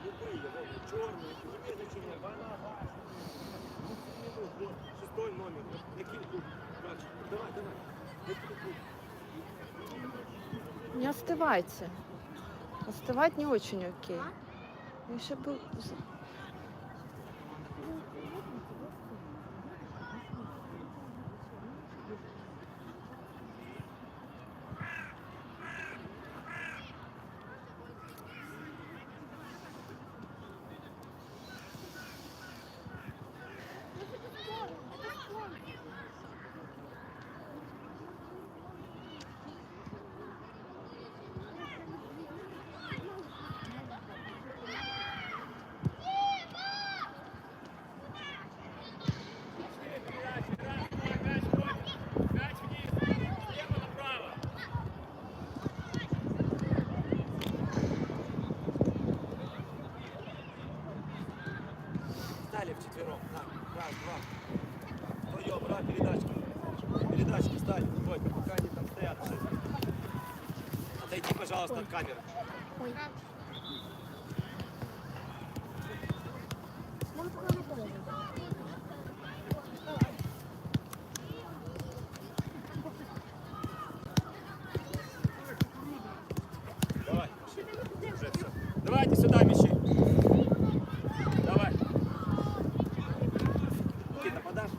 любые, вот, черные, не имеет значения, вона, ну, минут, вот, шестой номер, вот, який клуб, Бачиш, давай, давай, який клуб, Не остывайте. Остывать не очень окей. Я еще был... Отойди, пожалуйста, от камеры. Давай. Уже всё. Давайте сюда мячи. Давай. Никита, подашь?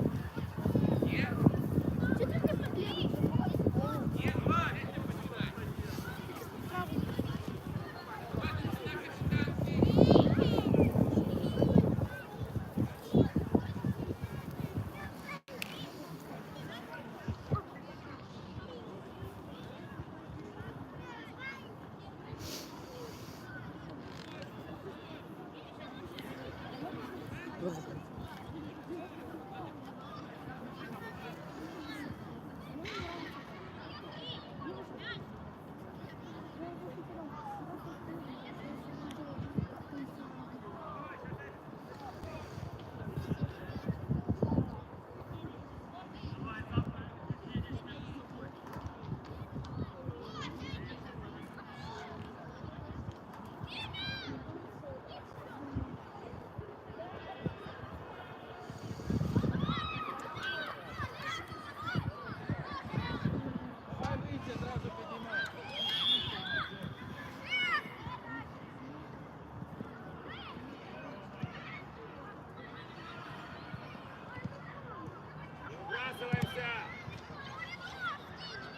Не выбрасываемся!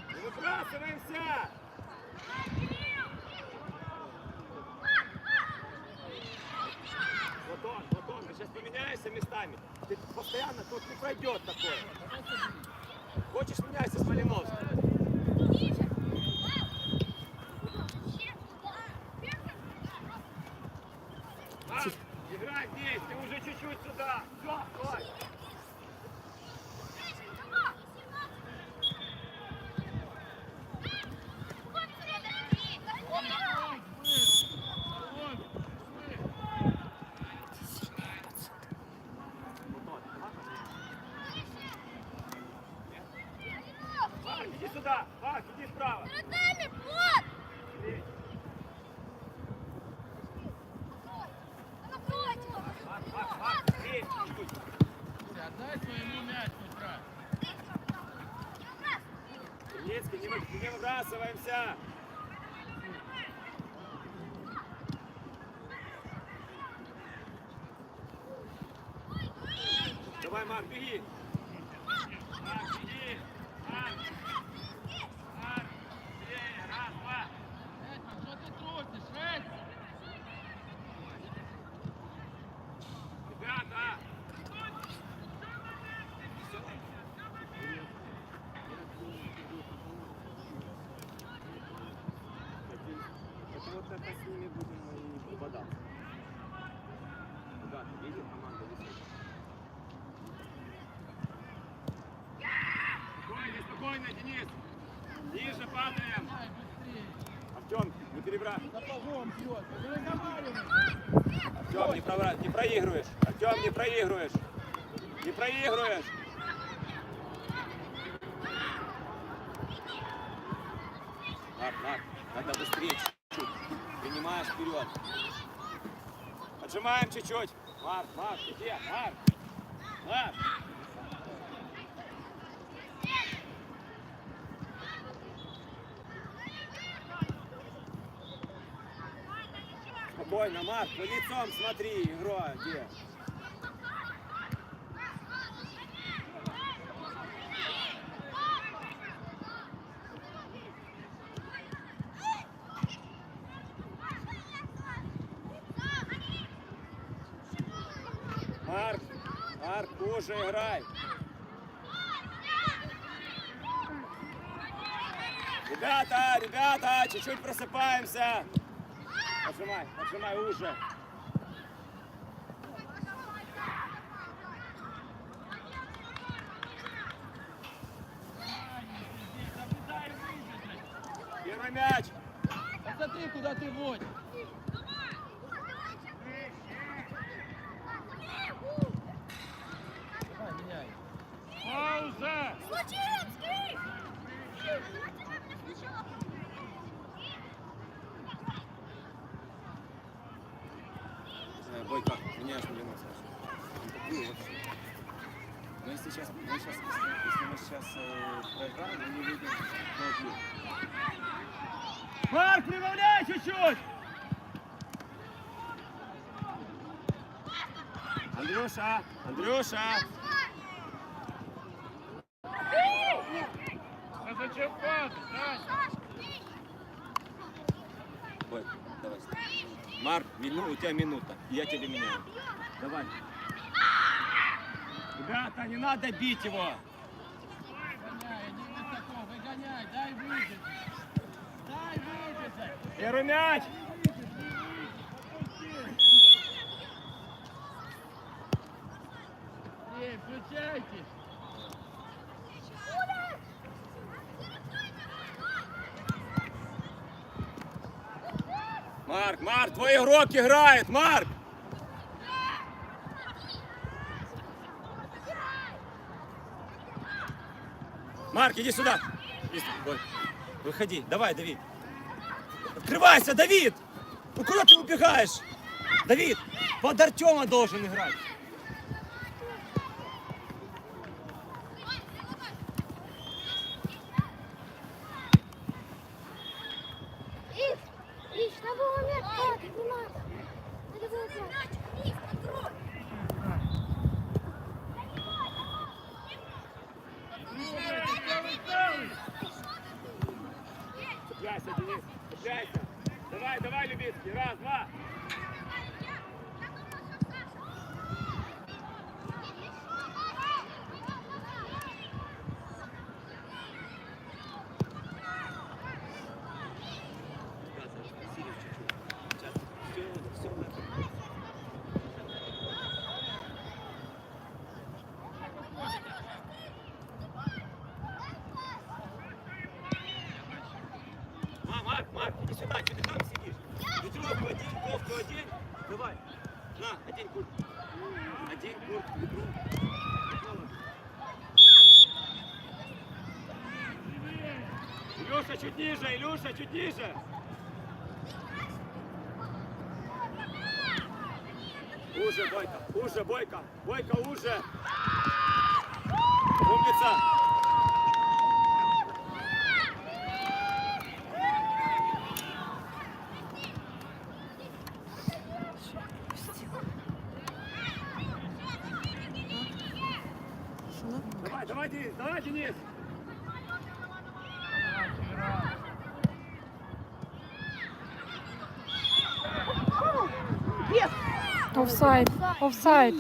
Не выбрасываемся! Вот он, вот он, мы сейчас поменяемся местами. Ты постоянно, тут не пройдет такое. Хочешь меняйся с Малиновским? Марк, играй здесь, ты уже чуть-чуть сюда. Все, стой. Марк, иди сюда. Марк, иди справа. Иди. Марк, Марк, Марк, здесь чуть-чуть. Отдай своему мяч, Петра. Ельцкий, не, вы- не выбрасываемся. Давай, Марк, беги. Марк, беги. Марк. Марк, быстрее. Раз, два. Этьман, что ты трусишь, Этьман? Ребята. Это вот это с ними будем и бодаться. Ребята, видите, команда висит. Спокойно, Денис. Ниже падаем. Артем, не разговариваем. Артем, не, провра- не проигрываешь. Артем, не проигрываешь. Не проигрываешь. Марк, Марк, надо быстрее чуть-чуть. Принимаешь вперед. Отжимаем чуть-чуть. Марк, Марк, где? Марк. Марк. Спокойно, Марк, по лицом смотри, игра где. Марк, Марк, уже играй. Ребята, ребята, чуть-чуть просыпаемся. Отжимай, отжимай уже. Первый мяч. Посмотри, куда ты водишь. Пауза! Э, Бойко, меняешь на 90. Такую вообще. Но если сейчас, мы сейчас, если, если мы сейчас э, проиграем, мы не выйдем на отбил. Марк, прибавляй чуть-чуть! Андрюша, Андрюша! А зачем падать, давай. Марк, мину, у тебя минута. Я тебе меняю. Давай. Ребята, не надо бить его. Выгоняй, иди высоко, выгоняй, дай выбежать. Дай выбежать. Первый мяч. Эй, включайтесь. Марк, Марк, твой игрок играет, Марк! Марк, иди сюда. Выходи, давай, Давид. Открывайся, Давид! Ну куда ты убегаешь? Давид, под Артема должен играть. Ив, Ив, надо было мяч падать, не надо. Надо было мяч. Цепляйся, Денис, цепляйся. Давай, давай, Любицкий. Раз, два. Марк, Марк, Марк, иди сюда, что ты там сидишь? Ветровку одень, кофту одень. Давай. На, одень куртку. Одень куртку, ветровку. Илюша, чуть ниже, Илюша, чуть ниже. Уже, Бойко, уже, Бойко, Бойко, уже. Умница. Офсайд,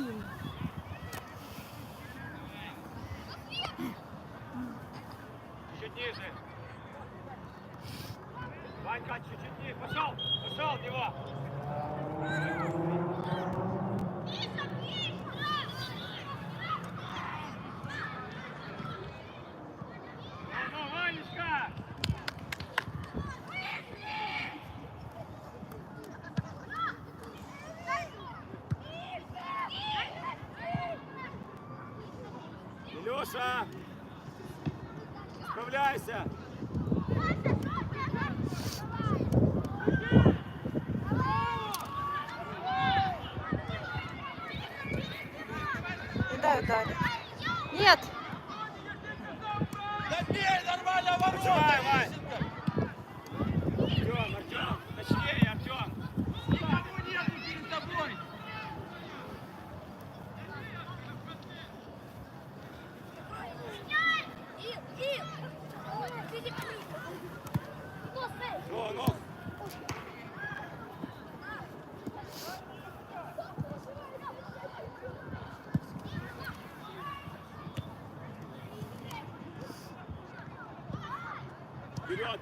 Справляйся!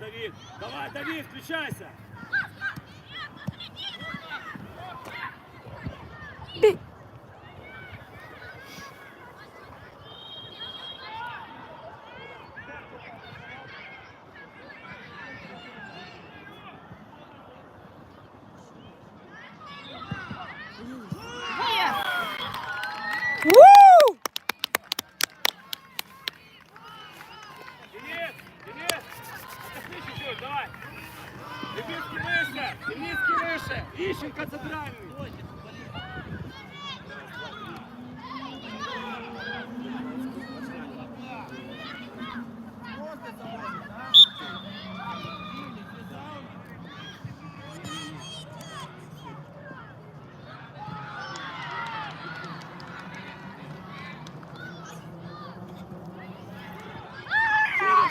Давид! Давай, Давид, включайся! Бей. Уу! Денис! Денис! Отошли чуть-чуть, давай! Деминский выше! Деминский выше! Ищенко центральный!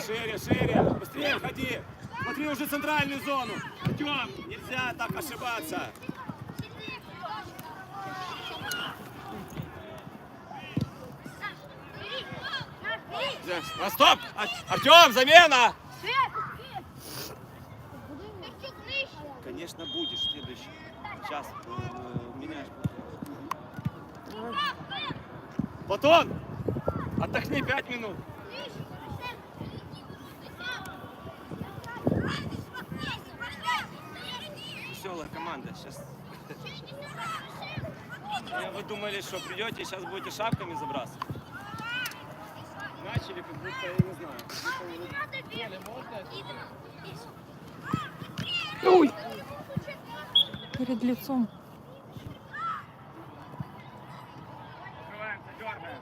Шире, шире, шире! Быстрее ходи! Смотри уже центральную зону! Артем, нельзя так ошибаться! А, стоп! Ар- Артем, замена! Конечно, будешь следующий. Сейчас э, меняешь. Платон! Отдохни пять минут. Сейчас. Вы думали, что придете и сейчас будете шапками забрасывать? Начали, как будто, я не знаю. Ой. Перед лицом. Открываемся, дергаем.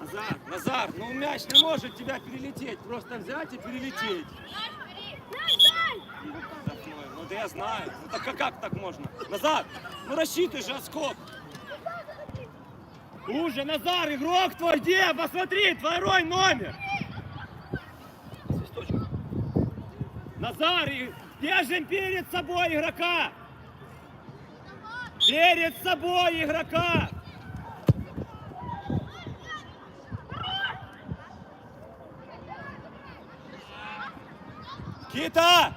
Назар, Назар, ну мяч не может тебя перелететь. Просто взять и перелететь. Ну да я знаю. Ну так а как так можно? Назар, ну рассчитывай же отскок. Уже, Назар, игрок твой, где? Посмотри, второй номер. Свисточек. Назар, держим перед собой игрока. Перед собой игрока. Никита!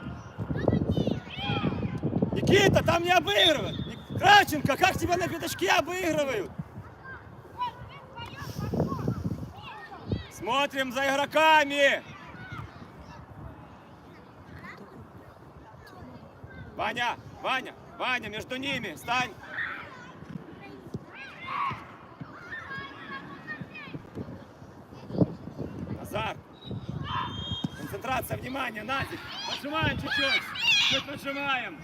Никита, там не обыгрывают! Кравченко, как тебя на пятачке обыгрывают? Смотрим за игроками! Ваня, Ваня, Ваня, между ними, стань! Назар! Концентрация, внимание, Назик! Поджимаем чуть-чуть! Чуть поджимаем!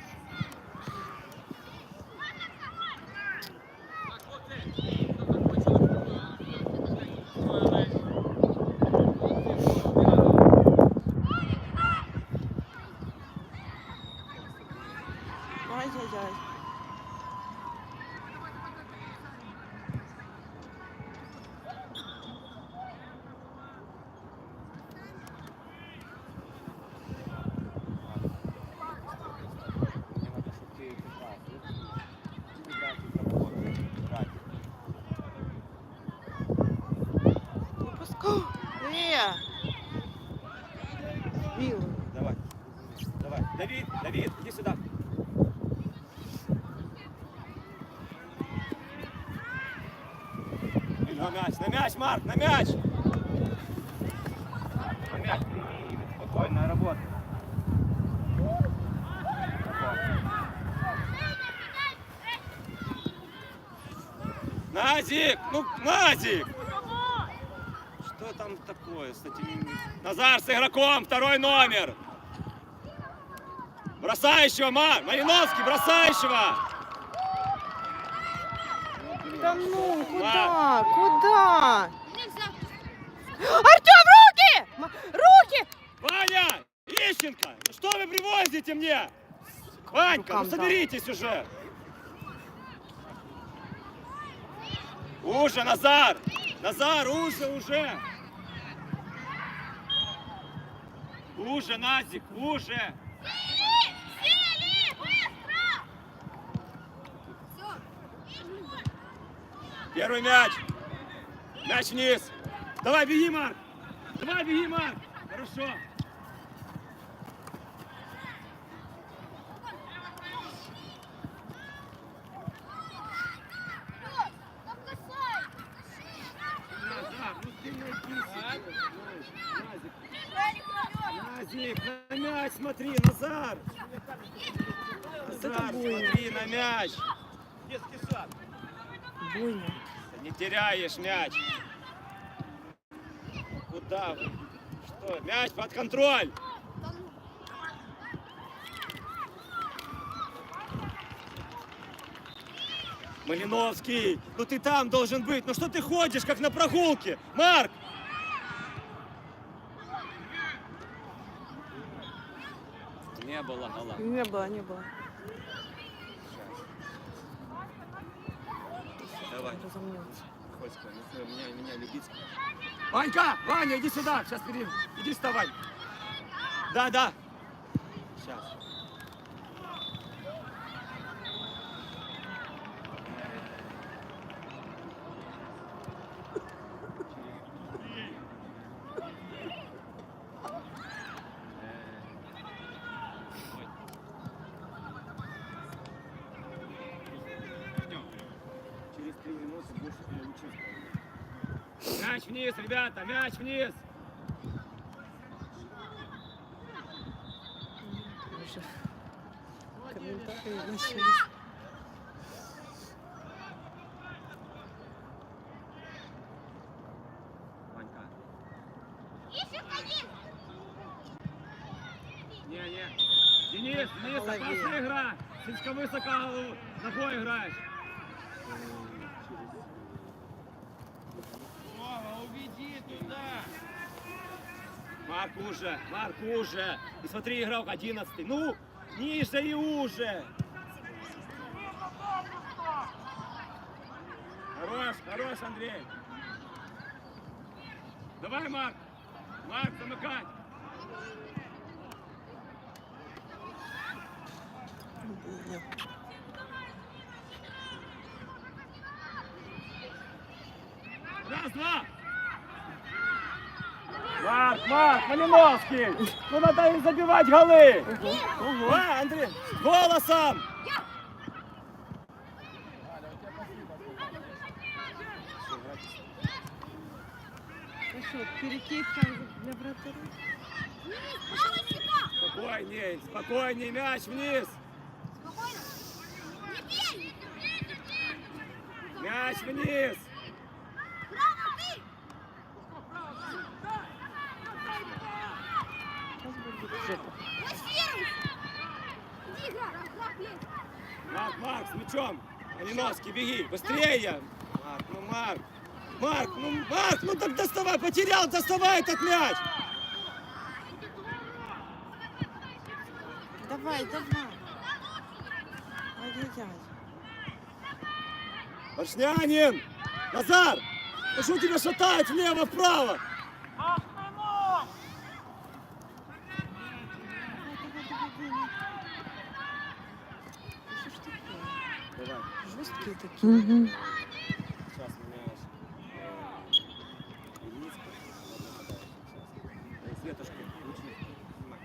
Ай-яй-яй. Пускай. Э! Сбил. Давай, давай. Давид, Давид, иди сюда. На мяч, Марк, на мяч! На мяч. Спокойная работа. Назик! Ну, Назик! Что там такое этим? Назар с игроком, второй номер! Бросающего, Мар! Малиновский, бросающего! Да ну, куда? Куда? Артем, руки! М- Руки! Ваня! Ищенко! Ну что вы привозите мне? Ванька, ну Рукам соберитесь уже! Уже, Назар! Назар, уже, уже! Уже, Назик, уже! Сели! Быстро! Первый мяч! Мяч вниз! Давай, беги, Марк! Давай, беги, Марк! Хорошо! Там касай! Назар, ну ты не Назик, на мяч смотри, Назар! Назар, смотри на мяч! Буйня. Не теряешь мяч. Куда вы? Что? Мяч под контроль. Малиновский, ну ты там должен быть. Ну что ты ходишь, как на прогулке? Марк! Не было гола. Не было, не было. Давай. Разомнется. Хотька, ну, меня, меня любить. Ванька! Ваня, иди сюда! Сейчас перейдем. Иди вставай. Да, да. Сейчас. Через три минуты больше переучим. Мяч ребята, мяч вниз. Комментарии начались. Ванька. Еще один! Не, не. Денис, Денис, опасная игра. Слишком высоко голову ногой играешь. Марк уже, Марк уже. И смотри, игрок 11 Ну, ниже и уже. Хорош, хорош, Андрей. Давай, Марк. Марк, замыкай. Буйня. Раз, два. Марк, Малиновский. Ну надо им забивать голы. Ого. А, Андрей, голосом. Что, перекид там для вратаря? Спокойней, спокойней, мяч вниз. Спокойно! Не бей! Мяч вниз. Право ты! Сейчас будет жопа. Блокируйся! Иди играй! Раз, два, плей! Марк, Марк, с мячом. Малиновский, беги, быстрее. Марк, ну Марк. Марк, ну Марк, ну так доставай, потерял, доставай этот мяч. Давай, давай. Ай-яй-яй. Поршнянин! Назар! Ну что тебя шатает влево-вправо? Ах, минут! Давай, давай, давай, Буйня. Да что ж такое? Давай, Жесткие такие. сейчас мяч. Э, Ильицкий, ладно, подай сейчас. Э, Светушка, включи. Снимай.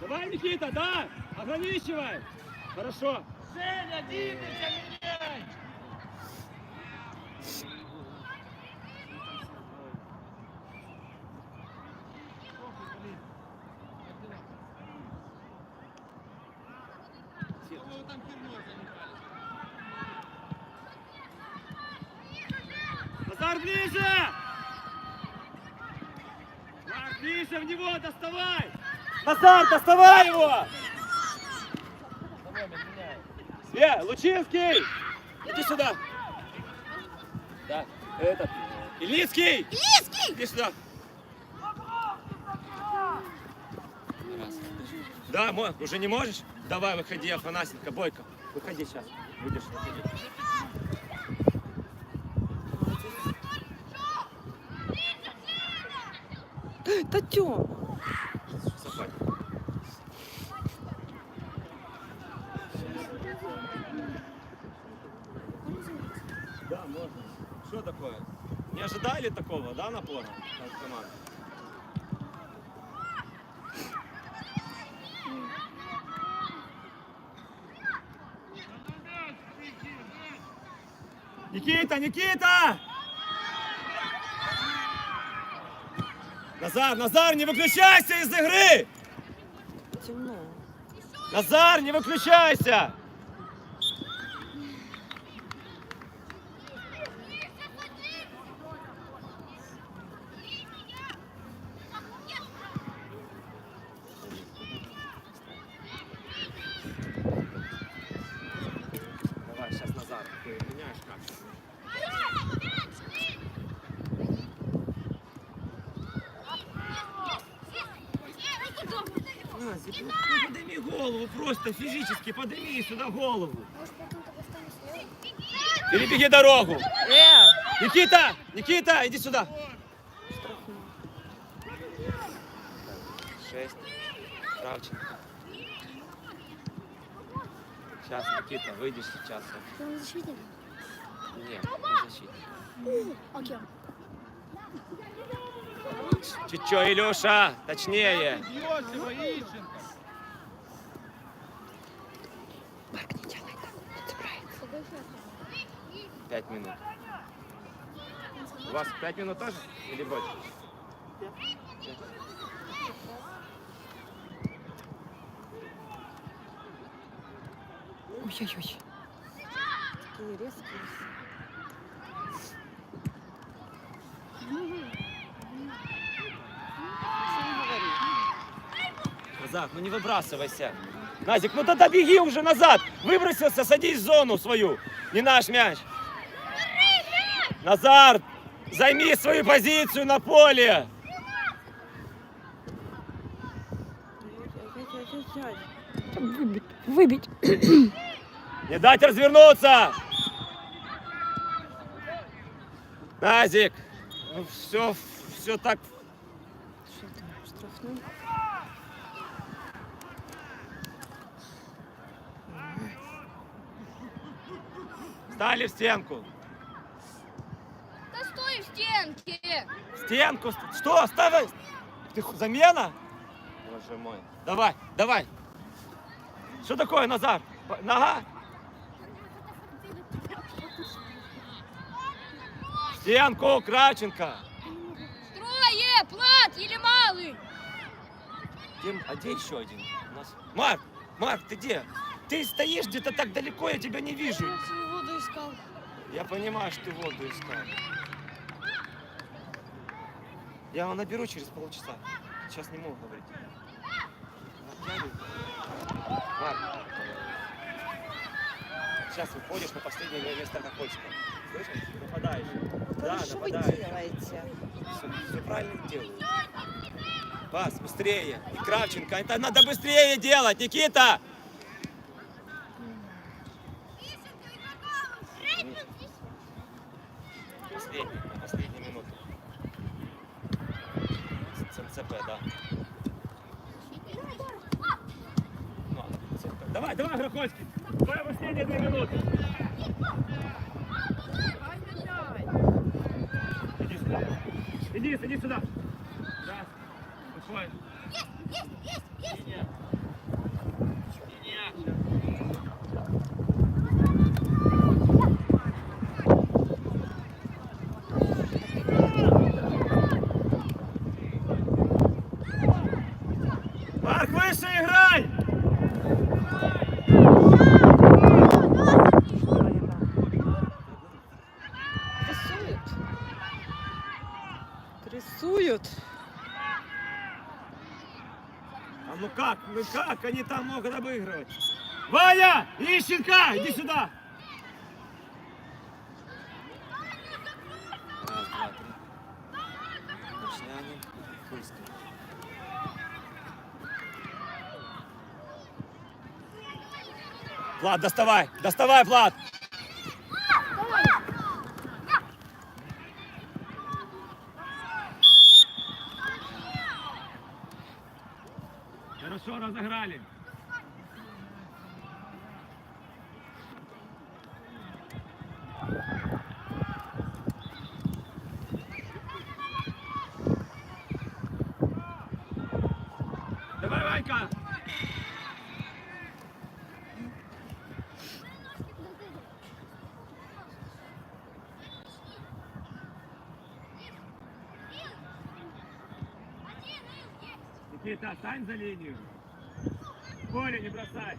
Давай. Никита, да! Ограничивай! Хорошо. Женя, двигайся, меняй! вы там хернёй занимались? Назар, ближе! Марк, ближе в него, доставай! Назар, доставай его! Све, Лучинский! Иди сюда! Да, этот. Илицкий! Лиски! Иди сюда! Раз. Да, уже не можешь? Давай, выходи, Афанасенко, Бойко. Выходи сейчас. Будешь выходить. Заходь. Да, можно. Что такое? Не ожидали такого, да, напора от команды? Никита, Никита! Назар, Назар, не выключайся из игры! темно. Назар, не выключайся! Давай, сейчас Назар. Ты меняешь как? Назик, ну подними голову физически подними сюда голову. Слева? Перебеги дорогу. Никита, Никита, иди сюда. Шесть. Кравченко. Сейчас, Никита, выйдешь сейчас. Ты он защитник? Нет, не защитник. Окей. Чуть что, Илюша, точнее. 5 минут. У вас 5 минут тоже или больше? Ой-ой-ой. Такие резкие. Казак, ну не выбрасывайся. Назик, ну тогда беги уже назад. Выбросился, садись в зону свою. Не наш мяч. Назар, займи свою позицию на поле. Выбить. Выбить. Не дать развернуться. Назик, ну все, все так. Что там, штрафной? Стали в стенку. Да стой в стенке! В стенку. ст- Что? Ставай. Ты замена? Боже мой. Давай, давай. Что такое, Назар? Нога? Стенку, Кравченко. Трое! Плат или малый? Где, а где еще один? У нас... Марк, Марк, ты где? Ты стоишь где-то так далеко, я тебя не вижу. Воду искал. Я понимаю, что ты воду искал. Я его наберу через полчаса. Сейчас не могу говорить. Марк. Сейчас выходишь на последнее место Кокольского. Слышишь? Нападаешь. Да, что вы нападаешь. делаете? Все, правильно делаю. Пас, быстрее. И Кравченко, это надо быстрее делать, Никита! Последний, на последнюю минуту. С- ЦЦП, да. Ну, ЦЦП. Давай, давай, Грохольский. Твоя последняя две минуты. Иди сюда. Иди, иди сюда. Раз. Выходит. Марк, выше играй! А как, они там могут обыгрывать? Ваня! Ищенко, иди сюда! Влад, доставай! Доставай, Влад! Хорошо разыграли. Давай, Ванька! Никита, стань за линию. Поле не бросай.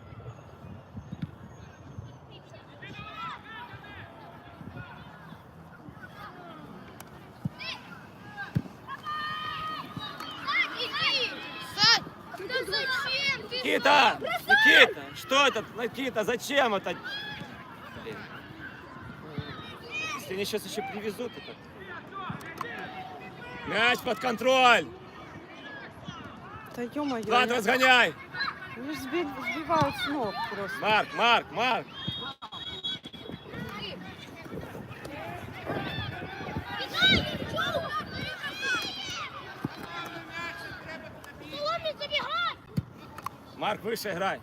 Никита! Никита! Что это? Никита, зачем это? Блин. Если они сейчас еще привезут это. Мяч под контроль! Да ё-моё, Влад, они- разгоняй! они ж сби- сбивают с ног просто. Марк, Марк, Марк! Марк, выше играй!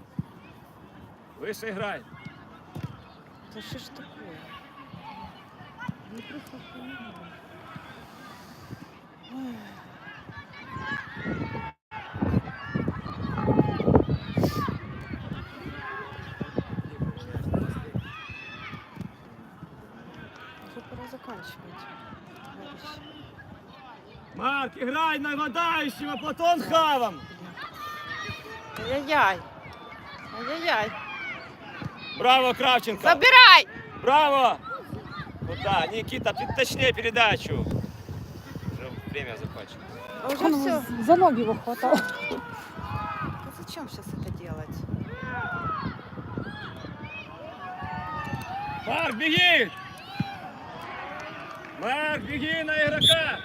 Выше играй! Да что ж такое? Не просто понимаю. Ой. Уже пора заканчивать. товарищи. Марк, играй на нападающего, Платон Хавом! Ай-яй-яй. Ай-яй-яй. Браво, Кравченко! Забирай! Браво! Куда? Никита, ты точнее передачу. Уже время закончилось. А уже Он все. за ноги его хватал. зачем сейчас это делать? Марк, беги! Марк, беги на игрока!